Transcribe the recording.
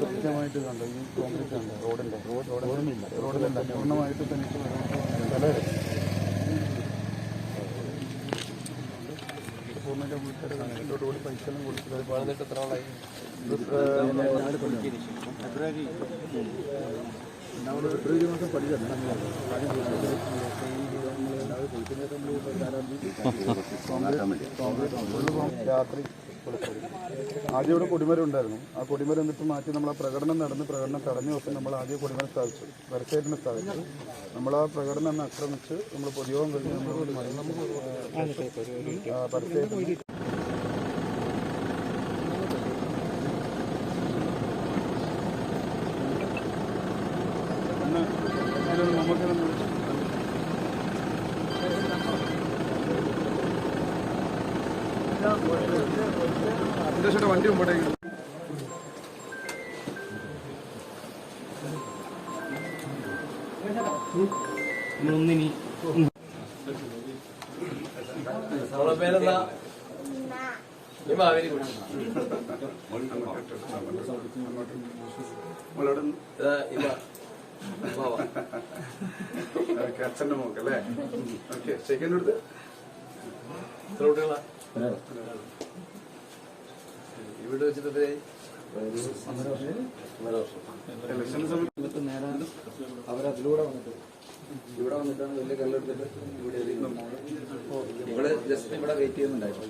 കൃത്യമായിട്ട് കണ്ടു ഈ കോൺക്രീറ്റ് കണ്ടോ റോഡിന്റെ റോഡില്ല റോഡിലല്ല പൂർണമായിട്ട് തനിച്ച് പൂർണമായിട്ട് വീട്ടുകാർ കാണുന്നുണ്ട് കൂടി പൈസ ഒന്നും കൊടുത്തില്ല എത്ര രാത്രി ആദ്യം ഇവിടെ കൊടിമരം ഉണ്ടായിരുന്നു. ആ കൊടിമരം എന്നിട്ട് മാറ്റി നമ്മൾ ആ പ്രകടനം നടന്ന് പ്രകടനം തടഞ്ഞ ദിവസം നമ്മൾ ആദ്യം കൊടിമരം സ്ഥാപിച്ചു. വരച്ചേറ്റിനെ സ്ഥാപിച്ചു. നമ്മൾ ആ പ്രകടനം ആക്രമിച്ച് നമ്മൾ പൊതുയോഗം കഴിഞ്ഞ് നമ്മൾ പരസ്യത്തിന് വണ്ടി മുമ്പോട്ടേക്ക് നമ്മളൊന്നിനി നമ്മളെ പേരെന്താ ബാബ അച്ഛന്റെ മോക്കല്ലേ ഓക്കെ സെക്കൻഡ് എടുത്ത് എത്ര കുട്ടികളാ? ഇവിടെ വെച്ചിട്ട് എത്രയായി? അവരതിലൂടെ വന്നിട്ട് ഇവിടെ വന്നിട്ടാണ് വലിയ കല്ലെടുത്തിട്ട് ഇവിടെ ഇവിടെ ജസ്റ്റ് ഇവിടെ വെയിറ്റ് ചെയ്യുന്നുണ്ടായിരുന്നു.